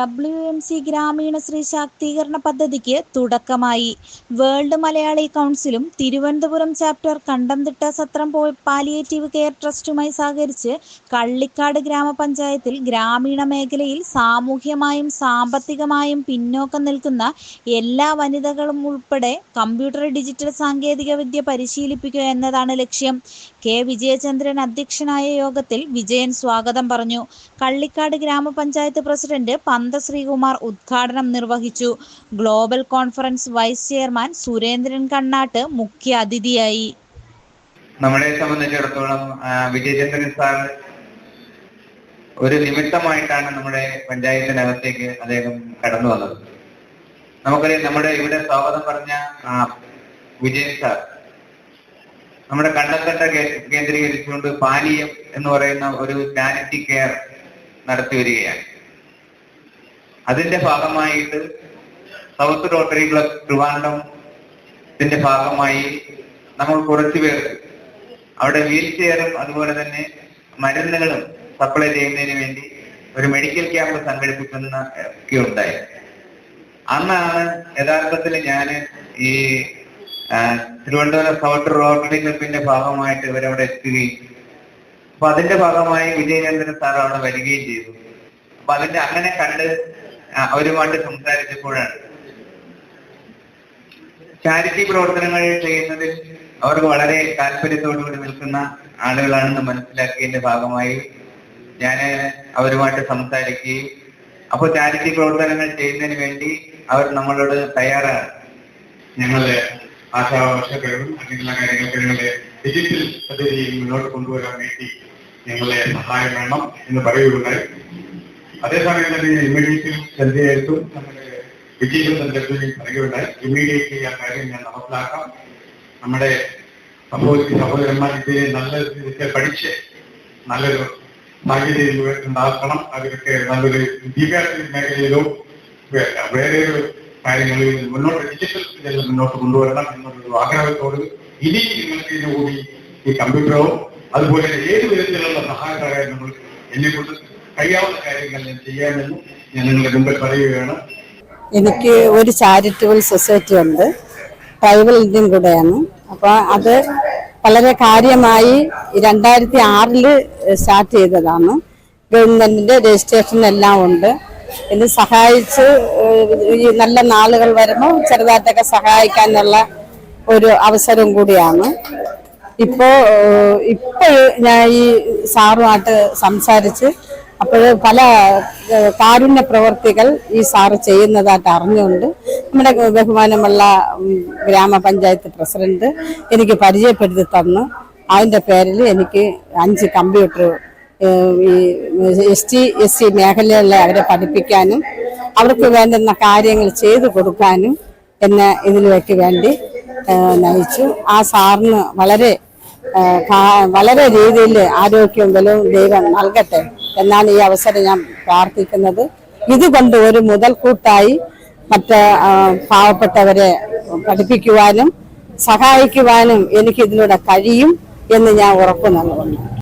W M C ഗ്രാമീണ സ്ത്രീ ശാക്തീകരണ പദ്ധതിക്ക് തുടക്കമായി. World Malayali കൗൺസിലും Thiruvananthapuram chapter Kandamthitta Sathram palliative care ട്രസ്റ്റുമായി സഹകരിച്ച് കള്ളിക്കാട് ഗ്രാമപഞ്ചായത്തിൽ ഗ്രാമീണ മേഖലയിൽ സാമൂഹ്യമായും സാമ്പത്തികമായും പിന്നോക്കം നിൽക്കുന്ന എല്ലാ വനിതകളും ഉൾപ്പെടെ കമ്പ്യൂട്ടർ ഡിജിറ്റൽ സാങ്കേതിക വിദ്യ പരിശീലിപ്പിക്കുക എന്നതാണ് ലക്ഷ്യം. കെ. വിജയചന്ദ്രൻ അധ്യക്ഷനായ യോഗത്തിൽ വിജയൻ സ്വാഗതം പറഞ്ഞു. കള്ളിക്കാട് ഗ്രാമപഞ്ചായത്ത് പ്രസിഡന്റ് പന്ത ശ്രീകുമാർ ഉദ്ഘാടനം നിർവഹിച്ചു. Global conference vice chairman Surendran Kannatt മുഖ്യ അതിഥിയായി. നമ്മളെ സംബന്ധിച്ചിടത്തോളം വിജയചന്ദ്രൻ സാർ ഒരു നിമിത്തമായിട്ടാണ് നമ്മുടെ പഞ്ചായത്തിനകത്തേക്ക് അദ്ദേഹം കടന്നു വന്നത്. നമുക്കറിയാം നമ്മുടെ ഇവിടെ സ്വാഗതം പറഞ്ഞ വിജയൻ സാർ നമ്മുടെ കണ്ടത്തട്ട കേന്ദ്രീകരിച്ചുകൊണ്ട് പാനീയം എന്ന് പറയുന്ന ഒരു ചാരിറ്റി കെയർ നടത്തി വരികയാണ്. അതിന്റെ ഭാഗമായിട്ട് സൗത്ത് റോട്ടറി ക്ലബ് ട്രിവാൻഡം ഇതിന്റെ ഭാഗമായി നമ്മൾ കുറച്ചു പേർക്ക് അവിടെ വീൽ ചെയറും അതുപോലെ തന്നെ മരുന്നുകളും സപ്ലൈ ചെയ്യുന്നതിന് വേണ്ടി ഒരു മെഡിക്കൽ ക്യാമ്പ് സംഘടിപ്പിക്കുന്ന ഒക്കെ ഉണ്ടായി അന്നാണ് യഥാർത്ഥത്തിൽ ഞാൻ ഈ തിരുവനന്തപുരം സൗത്ത് റോട്ടറി ക്ലബിന്റെ ഭാഗമായിട്ട് ഇവരവിടെ എത്തുകയും അപ്പൊ അതിന്റെ ഭാഗമായി വിജയചന്ദ്രൻ സാർ അവിടെ വരികയും ചെയ്തു. അപ്പൊ അതിന്റെ അങ്ങനെ കണ്ട് അവരുമായിട്ട് സംസാരിച്ചപ്പോഴാണ്. ചാരിറ്റി പ്രവർത്തനങ്ങൾ ചെയ്യുന്നതിൽ അവർക്ക് വളരെ താല്പര്യത്തോടുകൂടി നിൽക്കുന്ന ആളുകളാണെന്ന് മനസ്സിലാക്കിയതിന്റെ ഭാഗമായി ഞാൻ അവരുമായിട്ട് സംസാരിക്കുകയും അപ്പോൾ ചാരിറ്റി പ്രവർത്തനങ്ങൾ ചെയ്യുന്നതിന് വേണ്ടി അവർ നമ്മളോട് തയ്യാറാണ്. ഞങ്ങളുടെ ആശാവർഷകളും അങ്ങനെയുള്ള കാര്യങ്ങൾക്ക് ഞങ്ങളെ ഡിജിറ്റൽ പദ്ധതി മുന്നോട്ട് കൊണ്ടുവരാൻ വേണ്ടി ഞങ്ങളെ സഹായം വേണം എന്ന് പറയുകയുണ്ടായി. അതേസമയം തന്നെ ഇമ്മീഡിയറ്റ് ചന്ദ്രയായിട്ടും നമ്മുടെ വിജയചന്ദ്രൻ ചന്ദ്രനെയും പറയുകയുണ്ടായി. ഇമ്മീഡിയറ്റ്ലി ആ കാര്യം ഞാൻ നടപ്പിലാക്കാം. നമ്മുടെ സഹോദരി സഹോദരന്മാർ ഇത് നല്ല രീതിയിൽ പഠിച്ച് നല്ലൊരു സാഹചര്യം ഉണ്ടാക്കണം. അവർക്ക് നല്ലൊരു വിദ്യാഭ്യാസ മേഖലയിലോ വേ- വേറെ ഒരു കാര്യങ്ങളിൽ മുന്നോട്ട് ഡിജിറ്റൽ ഇതിൽ മുന്നോട്ട് കൊണ്ടുവരണം എന്നുള്ളൊരു ആഗ്രഹത്തോട് ഇനി നിങ്ങൾക്ക് ഇതിനുകൂടി ഈ കമ്പ്യൂട്ടറോ അതുപോലെ ഏത് വിധത്തിലുള്ള സഹായ നമ്മൾ എന്നെ കൊണ്ട് കഴിയാവുന്ന കാര്യങ്ങൾ ഞാൻ ഞാൻ നിങ്ങളുടെ മുമ്പിൽ പറയുകയാണ്. എനിക്ക് ഒരു ചാരിറ്റബിൾ സൊസൈറ്റി ഉണ്ട്. ട്രൈബൽ ഇന്ത്യൻ കൂടെയാണ്. അപ്പോൾ അത് വളരെ കാര്യമായി രണ്ടായിരത്തി ആറിൽ സ്റ്റാർട്ട് ചെയ്തതാണ്. ഗവൺമെന്റിന്റെ രജിസ്ട്രേഷൻ എല്ലാം ഉണ്ട്. ഇത് സഹായിച്ച് ഈ നല്ല നാളുകൾ വരുമ്പോൾ ചെറുതായിട്ടൊക്കെ സഹായിക്കാനുള്ള ഒരു അവസരം കൂടിയാണ്. ഇപ്പോ ഇപ്പോൾ ഞാൻ ഈ സാറുമായിട്ട് സംസാരിച്ച് അപ്പോൾ പല കാരുണ്യ പ്രവർത്തികൾ ഈ സാറ് ചെയ്യുന്നതായിട്ട് അറിഞ്ഞുകൊണ്ട് നമ്മുടെ ബഹുമാനമുള്ള ഗ്രാമപഞ്ചായത്ത് പ്രസിഡന്റ് എനിക്ക് പരിചയപ്പെടുത്തി തന്ന്. അതിന്റെ പേരിൽ എനിക്ക് അഞ്ച് കമ്പ്യൂട്ടർ ഈ എസ് ടി എസ് സി മേഖലകളിലെ അവരെ പഠിപ്പിക്കാനും അവർക്ക് വേണ്ടുന്ന കാര്യങ്ങൾ ചെയ്തു കൊടുക്കാനും എന്നെ ഇതിലേക്ക് വേണ്ടി നയിച്ചു. ആ സാറിന് വളരെ വളരെ രീതിയിൽ ആരോഗ്യവും ബലവും ദൈവം നൽകട്ടെ എന്നാണ് ഈ അവസരം ഞാൻ പ്രാർത്ഥിക്കുന്നത്. ഇതുകൊണ്ട് ഒരു മുതൽക്കൂട്ടായി മറ്റ് പാവപ്പെട്ടവരെ പഠിപ്പിക്കുവാനും സഹായിക്കുവാനും എനിക്ക് ഇതിലൂടെ കഴിയും എന്ന് ഞാൻ ഉറപ്പു നൽകുന്നു.